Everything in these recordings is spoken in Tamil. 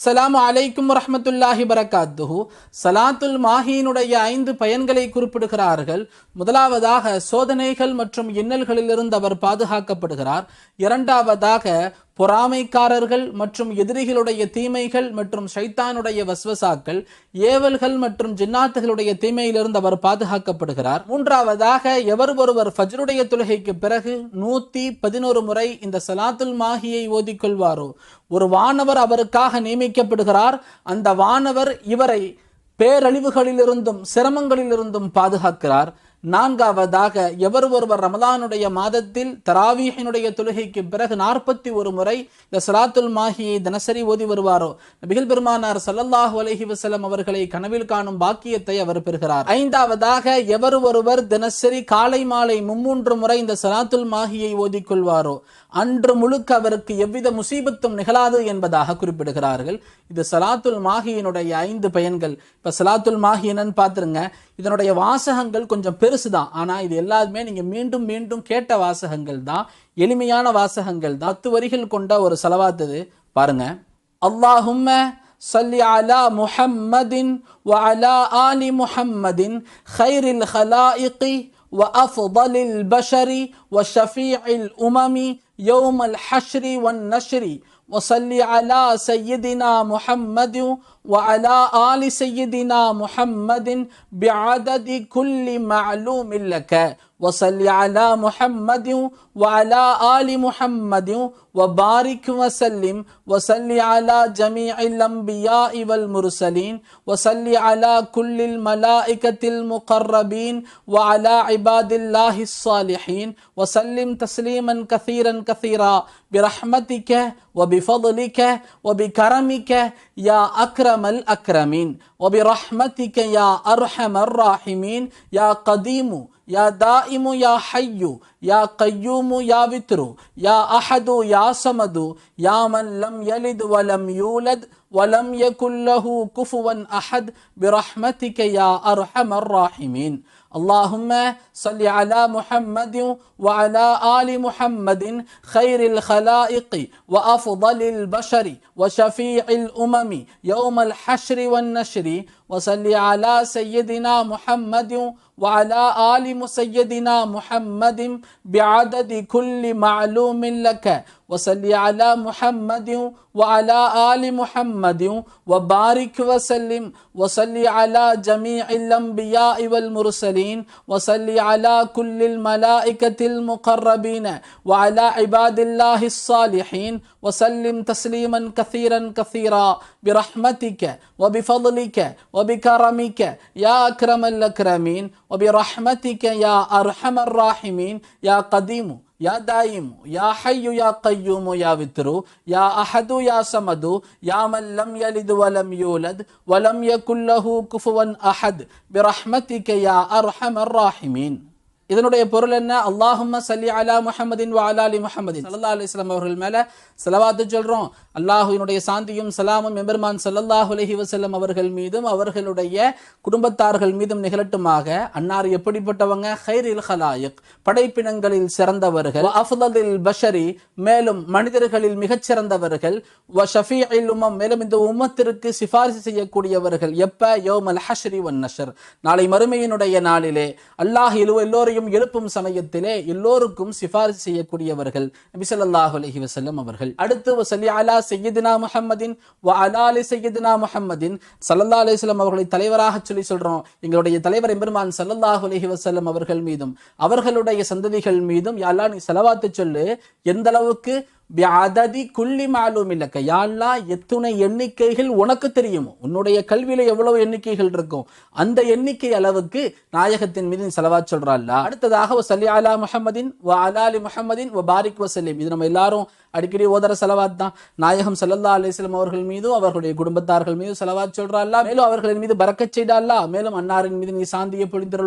சலாம் அலைக்கும் ரஹமத்துல்லாஹி பரக்காத்துஹு சலாத்துல் மாஹியினுடைய ஐந்து பயன்களை குறிப்பிடுகிறார்கள். முதலாவதாக சோதனைகள் மற்றும் இன்னல்களிலிருந்து அவர் பாதுகாக்கப்படுகிறார். இரண்டாவதாக பொறாமைக்காரர்கள் மற்றும் எதிரிகளுடைய தீமைகள் மற்றும் ஷைத்தானுடைய வஸ்வசாக்கள் ஏவல்கள் மற்றும் ஜின்னாத்துகளுடைய தீமையிலிருந்து அவர் பாதுகாக்கப்படுகிறார். மூன்றாவதாக எவர் ஒருவர் ஃபஜ்ருடைய தொழுகைக்கு பிறகு நூத்தி பதினோரு முறை இந்த சலாத்துல் மாஹியை ஓதிக்கொள்வாரோ? ஒரு வானவர் அவருக்காக நியமிக்கப்படுகிறார். அந்த வானவர் இவரை பேரழிவுகளிலிருந்தும் சிரமங்களிலிருந்தும் பாதுகாக்கிறார். நான்காவதாக எவர் ஒருவர் ரமலானுடைய மாதத்தில் தராவீஹினுடைய தொழுகைக்கு பிறகு நாற்பத்தி ஒரு முறை இந்த சலாத்துல் மாஹியை தினசரி ஓதி வருவாரோ? நபிகள் பெருமானார் சல்லல்லாஹு அலஹி வசலம் அவர்களை கனவில் காணும் பாக்கியத்தை அவர் பெறுகிறார். ஐந்தாவதாக எவர் ஒருவர் தினசரி காலை மாலை மும்மூன்று முறை இந்த சலாத்துல் மாஹியை ஓதிக்கொள்வாரோ? அன்று முழுக்க அவருக்கு எவ்வித முசீபத்தும் நிகழாது என்பதாக குறிப்பிடுகிறார்கள். இது சலாத்துல் மாஹியினுடைய ஐந்து பயன்கள். இப்ப சலாத்துல் மாஹி என்னன்னு பார்த்துருங்க. இதனுடைய வாசகங்கள் கொஞ்சம் பெருசு தான் ஆனா இது எல்லாருமே நீங்க மீண்டும் மீண்டும் கேட்ட வாசகங்கள் தான் எளிமையான வாசகங்கள் தான் பத்து வரிகள் கொண்ட ஒரு செலவாத்து இது பாருங்க அல்லாஹும்ம صل على محمد وعلى آل محمد خير الخلائق وأفضل البشر وشفيع الأمم يوم الحشر والنشر وصل على سيدنا محمد وعلى آل سيدنا محمد بعدد كل معلوم لك. وصل على محمد وعلى آل محمد وبارك وسلم. وصل على جميع الأنبياء والمرسلين. وصل على كل الملائكة المقربين وعلى عباد الله الصالحين. وسلم تسليما كثيرا كثيرا. برحمتك وبفضلك وبكرمك يا أكرم الأكرمين وبرحمتك يا أرحم الراحمين يا قديم يا دائم يا حي يا قيوم يا وتر يا أحد يا صمد يا من لم يلد ولم يولد ولم يكن له كفوا أحد برحمتك يا أرحم الراحمين. اللهم صل على محمد وعلى آل محمد خير الخلائق وأفضل البشر وشفيع الأمم يوم الحشر والنشر وصل على سيدنا محمد وعلى آل سيدنا محمد بعدد كل معلوم لك. وصل على محمد وعلى آل محمد وبارك وسلم. وصل على جميع الأنبياء والمرسلين. وصل على كل الملائكة المقربين. وعلى عباد الله الصالحين. وسلم تسليما كثيرا كثيرا برحمتك وبفضلك وبكرمك يا أكرم الأكرمين وبرحمتك يا أرحم الراحمين يا قديم يا دائم يا حي يا قيوم يا وتر يا أحد يا صمد يا من لم يلد ولم يولد ولم يكن له كفوا أحد برحمتك يا أرحم الراحمين இதனுடைய பொருள் என்ன? அல்லாஹும்ம சல்லி அலா வாலாலி வ அலா அலி முஹம்மதின். சல்லா அவர்கள் மேலே செலவாத்து சொல்கிறோம் அல்லாஹுவினுடைய சாந்தியும் சலாமும் எம்பெருமான் சல்லல்லாஹு அலஹி வசல்லம் அவர்கள் மீதும் அவர்களுடைய குடும்பத்தார்கள் மீதும் நிகழட்டுமாக. அன்னார் எப்படிப்பட்டவங்க? ஹைரில் ஹலாயிக் படைப்பினங்களில் சிறந்தவர்கள். அஃதலில் பஷரி மேலும் மனிதர்களில் மிகச்சிறந்தவர்கள் வ ஷஃபீஇல் உமம் மேலும் இந்த உம்மத்திற்கு சிபாரிசு செய்யக்கூடியவர்கள். எப்ப? யோமல் ஹஷ்ரி வன் நஷர். நாளை மறுமையினுடைய நாளிலே அல்லாஹ் எல்லோரையும் எல்லோரையும் எழுப்பும் சமயத்திலே எல்லோருக்கும் சிபாரிசு செய்யக்கூடியவர்கள் நபி ஸல்லல்லாஹு அலைஹி வஸல்லம் அவர்கள். அடுத்து வசல்லி அலா சையதினா முஹம்மதின் வ அலா அலி சையதினா முஹம்மதின். ஸல்லல்லாஹு அலைஹி அவர்களை தலைவராக சொல்லி சொல்றோம். எங்களுடைய தலைவர் எம்பெருமான் சல்லல்லாஹு அலஹி வசல்லம் அவர்கள் மீதும் அவர்களுடைய சந்ததிகள் மீதும் யா நீ செலவாத்து சொல்லு எந்த அளவுக்கு பியாததி குள்ளி மாலும் இல்லக்க. யாழ்லா எத்துணை எண்ணிக்கைகள் உனக்கு தெரியும்? உன்னுடைய கல்வியில எவ்வளவு எண்ணிக்கைகள் இருக்கும்? அந்த எண்ணிக்கை அளவுக்கு நாயகத்தின் மீது செலவா சொல்றாள்ல அடுத்ததாக சல்லி அலா முஹம்மதின் வ அலாலி முஹம்மதின் வ பாரிக் வசல்லிம் இது நம்ம எல்லாரும் அடிக்கடி ஓதர செலவாத் தான் நாயகம் சல்லல்லா அலிஸ்லம் அவர்கள் மீதும் அவர்களுடைய குடும்பத்தார்கள் மீதும் செலவாத் சொல்றாள்லா மேலும் அவர்களின் மீது பறக்கச் செய்தாள்லா மேலும் அன்னாரின் மீது நீ சாந்திய பொழிந்தருள்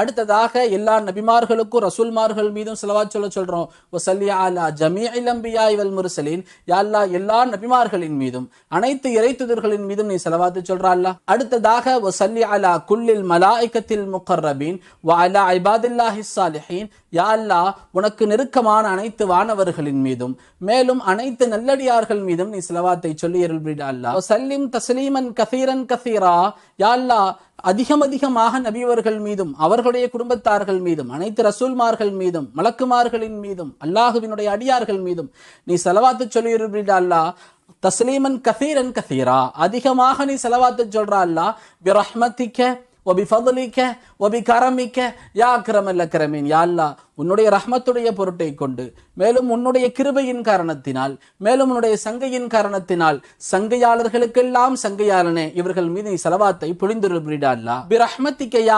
அடுத்ததாக எல்லா நபிமார்களுக்கும் ரசூல்மார்கள் மீதும் செலவாத் சொல்ல சொல்றோம். வசல்லி அலா ஜமீ அம்பியாய் இவல் முரசலின். யாழ்லா எல்லா நபிமார்களின் மீதும் அனைத்து இறைத்துதர்களின் மீதும் நீ செலவாத்து சொல்றாள்லா அடுத்ததாக ஒசல்லி அலா குல்லில் மலாய்க்கத்தில் முக்கர்ரபீன் வ அலா இபாதில்லாஹி சாலிஹீன் யா அல்லாஹ் உனக்கு நெருக்கமான அனைத்து வானவர்களின் மீதும் மேலும் அனைத்து நல்லடியார்கள் மீதும் நீ சிலவாத்தை சொல்லி அருள்பீடா அல்லா. சல்லிம் தஸ்லீமன் கசீரன் கசீரா. யாழ்லா அதிகம் அதிகமாக நபியவர்கள் மீதும் அவர்களுடைய குடும்பத்தார்கள் மீதும் அனைத்து ரசூல்மார்கள் மீதும் மலக்குமார்களின் மீதும் அல்லாஹுவினுடைய அடியார்கள் மீதும் நீ செலவாத்து சொல்லியிருப்பீடா அல்லா. தஸ்லீமன் கசீரன் கசீரா. அதிகமாக நீ செலவாத்து சொல்றா அல்லா. பிரஹ்மத்திக்க ஒபி ஃபதுலிக்க ஒபி கரமிக்க யா கிரமல்ல கிரமீன் யா அல்லா உன்னுடைய ரஹ்மத்துடைய பொருட்டை கொண்டு மேலும் உன்னுடைய கிருபையின் காரணத்தினால் மேலும் உன்னுடைய சங்கையின் காரணத்தினால் சங்கையாளர்களுக்கெல்லாம் சங்கையாளனே இவர்கள் மீது நீ செலவாத்தை புரிந்துள்ளா அல்லா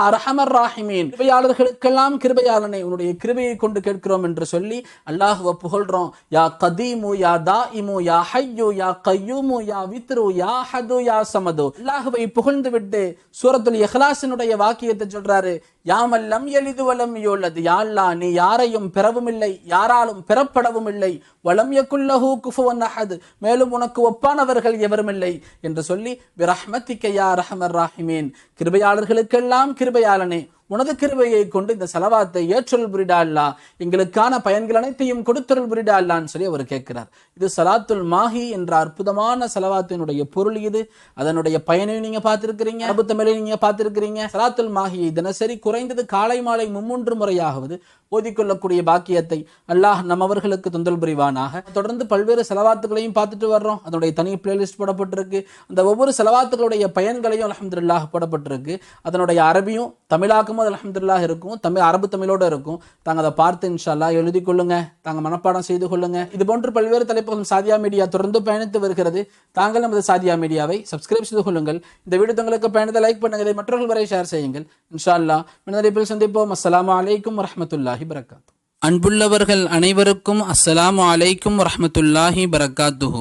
அரஹமர் ராஹிமீன். கிருபையாளர்களுக்கெல்லாம் கிருபையாளனே உன்னுடைய கிருபையை கொண்டு கேட்கிறோம் என்று சொல்லி அல்லாஹுவ புகழ்றோம். யா கதீமு யா தா இமு யா ஹையு யா கையூமு யா வித்ரு யா ஹது யா சமது. அல்லாஹுவை புகழ்ந்து விட்டு சூரத்துல் இஹ்லாஸினுடைய வாக்கியத்தை சொல்றாரு யாமல்லம் எளிது வலம் யோல்லது யாழ்லா நீ யாரையும் பெறவும் இல்லை யாராலும் பெறப்படவும் இல்லை வளம் யக்குல்லஹு குஃபுவன் அஹது. மேலும் உனக்கு ஒப்பானவர்கள் எவரும் இல்லை என்று சொல்லி பிரஹ்மத்திக்கையா ரஹமர் ராஹிமேன். கிருபையாளர்களுக்கெல்லாம் கிருபையாளனே. உனது கிருபையை கொண்டு இந்த செலவாத்தை ஏற்றல் புரிடா அல்லா. எங்களுக்கான பயன்கள் அனைத்தையும் கொடுத்தருள் புரிடா அல்லான்னு சொல்லி அவர் கேட்கிறார். இது சலாத்துல் மாஹி என்ற அற்புதமான செலவாத்தினுடைய பொருள் இது. அதனுடைய பயனை நீங்க பார்த்திருக்கிறீங்க. அபுத்தமிழை நீங்க பார்த்திருக்கிறீங்க. சலாத்துல் மாஹியை தினசரி குறைந்தது காலை மாலை மும்மூன்று முறையாவது ஓதிக்கொள்ளக்கூடிய பாக்கியத்தை அல்லாஹ் நம்மவர்களுக்கு தொந்தல் புரிவானாக. தொடர்ந்து பல்வேறு செலவாத்துகளையும் பார்த்துட்டு வர்றோம். அதனுடைய தனி பிளேலிஸ்ட் போடப்பட்டிருக்கு. அந்த ஒவ்வொரு செலவாத்துகளுடைய பயன்களையும் அலமதுல்லாக போடப்பட்டிருக்கு. அதனுடைய அரபியும் தமிழாக்கமும் அது அலமதுல்லா இருக்கும் தமிழ் அரபு தமிழோட இருக்கும். தாங்க அதை பார்த்து இன்ஷால்லா எழுதி கொள்ளுங்க தாங்க மனப்பாடம் செய்து கொள்ளுங்க. இது போன்று பல்வேறு தலைப்புகளும் சாதியா மீடியா தொடர்ந்து பயணித்து வருகிறது. தாங்கள் நமது சாதியா மீடியாவை சப்ஸ்கிரைப் செய்து கொள்ளுங்கள். இந்த வீடியோ தங்களுக்கு பயணத்தை லைக் பண்ணுங்க இதை மற்றவர்கள் வரை ஷேர் செய்யுங்கள். இன்ஷால்லா மின்னறிப்பில் சந்திப்போம். அஸ்லாம் அலைக்கும் வரமத்துல்லாஹி பரகாத்து அன்புள்ளவர்கள் அனைவருக்கும் அஸ்லாம் அலைக்கும் வரமத்துல்லாஹி வரகாத்துஹு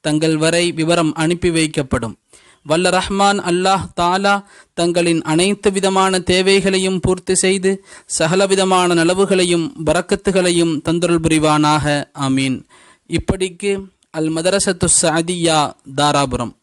தங்கள் வரை விவரம் அனுப்பி வைக்கப்படும். வல்ல ரஹ்மான் அல்லாஹ் தாலா தங்களின் அனைத்து விதமான தேவைகளையும் பூர்த்தி செய்து சகலவிதமான நலவுகளையும் வரக்கத்துகளையும் தந்துருள் புரிவானாக. ஆமீன். இப்படிக்கு அல் மதரசத்து சாதியா தாராபுரம்.